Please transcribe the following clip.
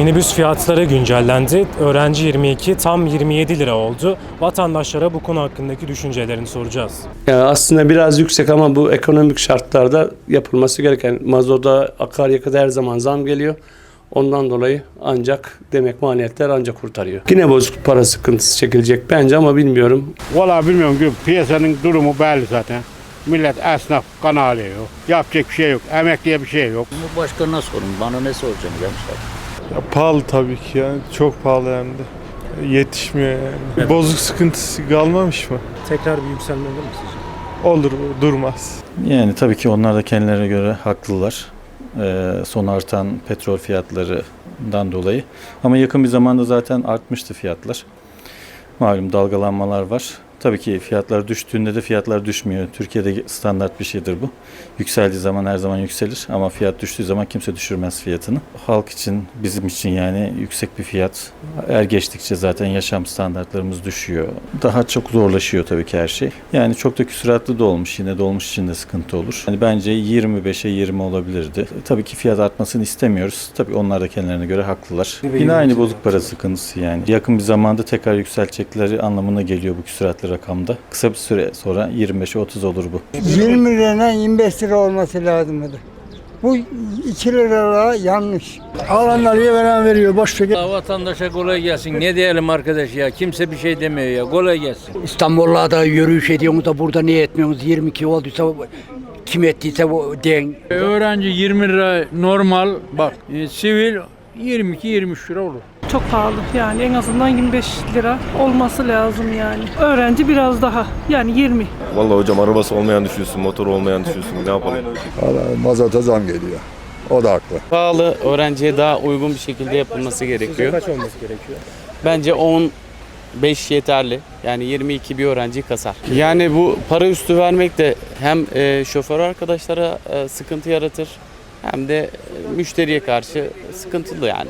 Minibüs fiyatları güncellendi. Öğrenci 22, tam 27 lira oldu. Vatandaşlara bu konu hakkındaki düşüncelerini soracağız. Yani aslında biraz yüksek ama bu ekonomik şartlarda yapılması gereken mazota akaryakıta her zaman zam geliyor. Ondan dolayı ancak demek maliyetler ancak kurtarıyor. Yine bozuk para sıkıntısı çekilecek bence ama bilmiyorum. Valla bilmiyorum ki piyasanın durumu belli zaten. Millet esnaf kan alıyor. Yapacak bir şey yok. Emekliye bir şey yok. Cumhurbaşkanına sorun. Bana ne soracaksın gençler? Ya pahalı tabii ki yani. Çok pahalı hem de. Yetişmiyor yani. Bozuk sıkıntısı kalmamış mı? Tekrar bir yükselme olur mu sizce? Olur durmaz. Yani tabii ki onlar da kendilerine göre haklılar. Ee, son artan petrol fiyatlarından dolayı. Ama yakın bir zamanda zaten artmıştı fiyatlar. Malum dalgalanmalar var. Tabii ki fiyatlar düştüğünde de fiyatlar düşmüyor. Türkiye'de standart bir şeydir bu. Yükseldiği zaman her zaman yükselir ama fiyat düştüğü zaman kimse düşürmez fiyatını. Halk için, bizim için yani yüksek bir fiyat. Er geçtikçe zaten yaşam standartlarımız düşüyor. Daha çok zorlaşıyor tabii ki her şey. Yani çok da küsuratlı da olmuş. Yine dolmuş için de sıkıntı olur. Yani bence 25'e 20 olabilirdi. Tabii ki fiyat artmasını istemiyoruz. Tabii onlar da kendilerine göre haklılar. Yine aynı bozuk para sıkıntısı yani. Yakın bir zamanda tekrar yükseltecekleri anlamına geliyor bu rakamda. Kısa bir süre sonra 25'e 30 olur bu. 20 liraya 25 lira olması lazımdı. Bu 2 lira yanlış. Alanlar iyi veren veriyor. Boş. Allah vatandaşa kolay gelsin. Ne diyelim arkadaş ya? Kimse bir şey demiyor ya. Kolay gelsin. İstanbul'da yürüyüş ediyorsunuz da burada niye etmiyorsunuz? 22 olduysa kim ettiyse o den. Öğrenci 20 lira normal bak e, sivil 22-23 lira olur. Çok pahalı yani en azından 25 lira olması lazım yani. Öğrenci biraz daha yani 20. Vallahi hocam arabası olmayan düşüyorsun, motor olmayan düşüyorsun. Ne yapalım? Mazota zam geliyor. O da haklı. Pahalı öğrenciye daha uygun bir şekilde yapılması gerekiyor. Kaç olması gerekiyor? Bence 15 yeterli. Yani 22 bir öğrenciyi kasar. Yani bu para üstü vermek de hem e, şoför arkadaşlara e, sıkıntı yaratır hem de e, müşteriye karşı sıkıntılı yani.